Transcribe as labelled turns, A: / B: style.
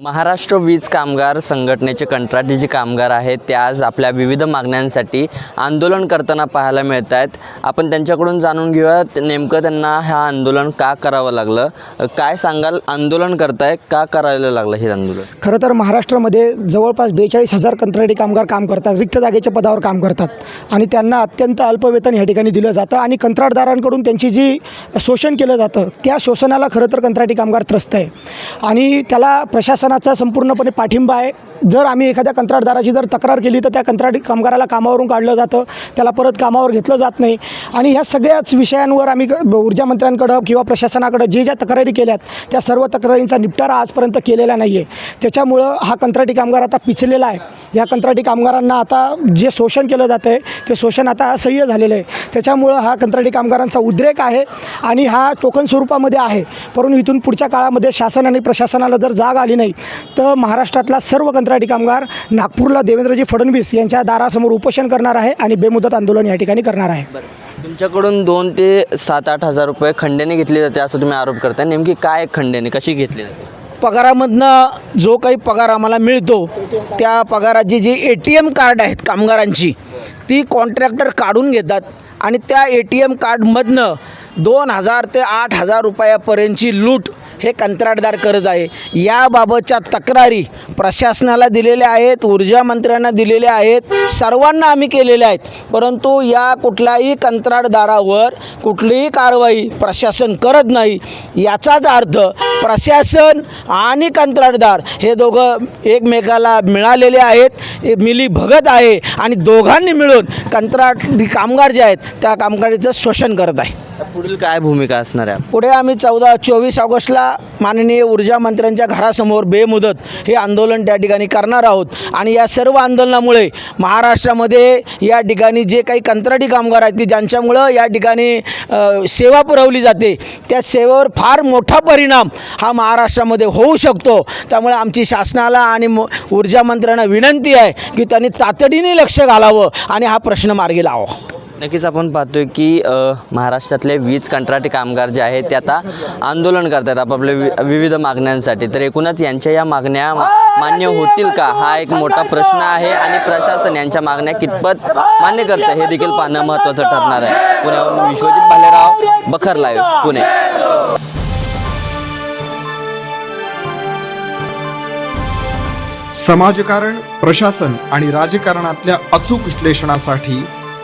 A: महाराष्ट्र वीज कामगार संघटनेचे कंत्राटी जे कामगार आहेत ते आज आपल्या विविध मागण्यांसाठी आंदोलन करताना पाहायला मिळत आहेत आपण त्यांच्याकडून जाणून घेऊया नेमकं त्यांना हा आंदोलन का करावं लागलं? काय सांगाल? आंदोलन करताय का करायला लागलं हे आंदोलन?
B: खरं तर महाराष्ट्रामध्ये जवळपास बेचाळीस हजार कंत्राटी कामगार काम करतात रिक्त जागेच्या पदावर काम करतात. आणि त्यांना अत्यंत अल्प वेतन या ठिकाणी दिलं जातं आणि कंत्राटदारांकडून त्यांची जी शोषण केलं जातं त्या शोषणाला खरं तर कंत्राटी कामगार त्रस्त आहे. आणि त्याला प्रशासन प्रशासनाचा संपूर्णपणे पाठिंबा आहे. जर आम्ही एखाद्या कंत्राटदाराची जर तक्रार केली तर त्या कंत्राटी कामगाराला कामावरून काढलं जातं. त्याला परत कामावर घेतलं जात नाही. आणि ह्या सगळ्याच विषयांवर आम्ही ग- ऊर्जा मंत्र्यांकडं किंवा प्रशासनाकडं जे ज्या तक्रारी केल्यात त्या सर्व तक्रारींचा निपटारा आजपर्यंत केलेला नाही आहे त्याच्यामुळं हा कंत्राटी कामगार आता पिचलेला आहे. या कंत्राटी कामगारांना आता जे शोषण केलं जातं आहे ते शोषण आता असह्य झालेलं आहे. त्याच्यामुळं हा कंत्राटी कामगारांचा उद्रेक आहे आणि हा टोकन स्वरूपामध्ये आहे. परंतु इथून पुढच्या काळामध्ये शासन आणि प्रशासनाला जर जाग आली नाही तर महाराष्ट्रातला सर्व कंत्राटी कामगार नागपूरला देवेंद्रजी फडणवीस यांच्या दारासमोर उपोषण करणार आहे आणि बेमुदत आंदोलन या ठिकाणी करणार आहे.
A: बरं. तुमच्याकडून दोन ते सात आठ हजार रुपये खंड्याने घेतले जाते असं तुम्ही आरोप करताय. नेमकी काय खंड्याने कशी घेतली जाते?
C: पगारामधनं जो काही पगार आम्हाला मिळतो त्या पगाराची जी ए टी एम कार्ड आहेत कामगारांची ती कॉन्ट्रॅक्टर काढून घेतात आणि त्या ए टी एम कार्डमधनं दोन हजार ते आठ हजार रुपयापर्यंतची लूट हे कंत्राटदार करत आहे. याबाबतच्या तक्रारी प्रशासनाला दिलेल्या आहेत ऊर्जा मंत्र्यांना दिलेल्या आहेत सर्वांना आम्ही केलेल्या आहेत. परंतु या कुठल्याही कंत्राटदारावर कुठलीही कारवाई प्रशासन करत नाही. याचाच अर्थ प्रशासन आणि कंत्राटदार हे दोघं एकमेकाला मिळालेले आहेत हे मिली भगत आहे आणि दोघांनी मिळून कंत्राट कामगार जे आहेत त्या कामगारीचं शोषण करत आहे.
A: पुढील काय भूमिका असणार आहे?
C: पुढे आम्ही चौदा चोवीस ऑगस्टला माननीय ऊर्जा मंत्र्यांच्या घरासमोर बेमुदत हे आंदोलन त्या ठिकाणी करणार आहोत. आणि या सर्व आंदोलनामुळे महाराष्ट्रामध्ये या ठिकाणी जे काही कंत्राटी कामगार आहेत की ज्यांच्यामुळं या ठिकाणी सेवा पुरवली जाते त्या सेवेवर फार मोठा परिणाम हा महाराष्ट्रामध्ये होऊ शकतो. त्यामुळे आमची शासनाला आणि म- ऊर्जा मंत्र्यांना विनंती आहे की त्यांनी तातडीने लक्ष घालावं आणि हा प्रश्न मार्गी लावा
A: नक्कीच आपण पाहतोय की महाराष्ट्रातले वीज कंत्राटी कामगार जे आहेत ते आता आंदोलन करतात आपापल्या वि विविध मागण्यांसाठी. तर एकूणच यांच्या या मागण्या मान्य होतील का? हा एक मोठा प्रश्न आहे आणि प्रशासन यांच्या मागण्या कितपत मान्य करतं हे देखील पाहणं महत्त्वाचं ठरणार आहे. पुण्याहून विश्वजित भालेराव बखर लाईव्ह पुणे.
D: समाजकारण प्रशासन आणि राजकारणातल्या अचूक विश्लेषणासाठी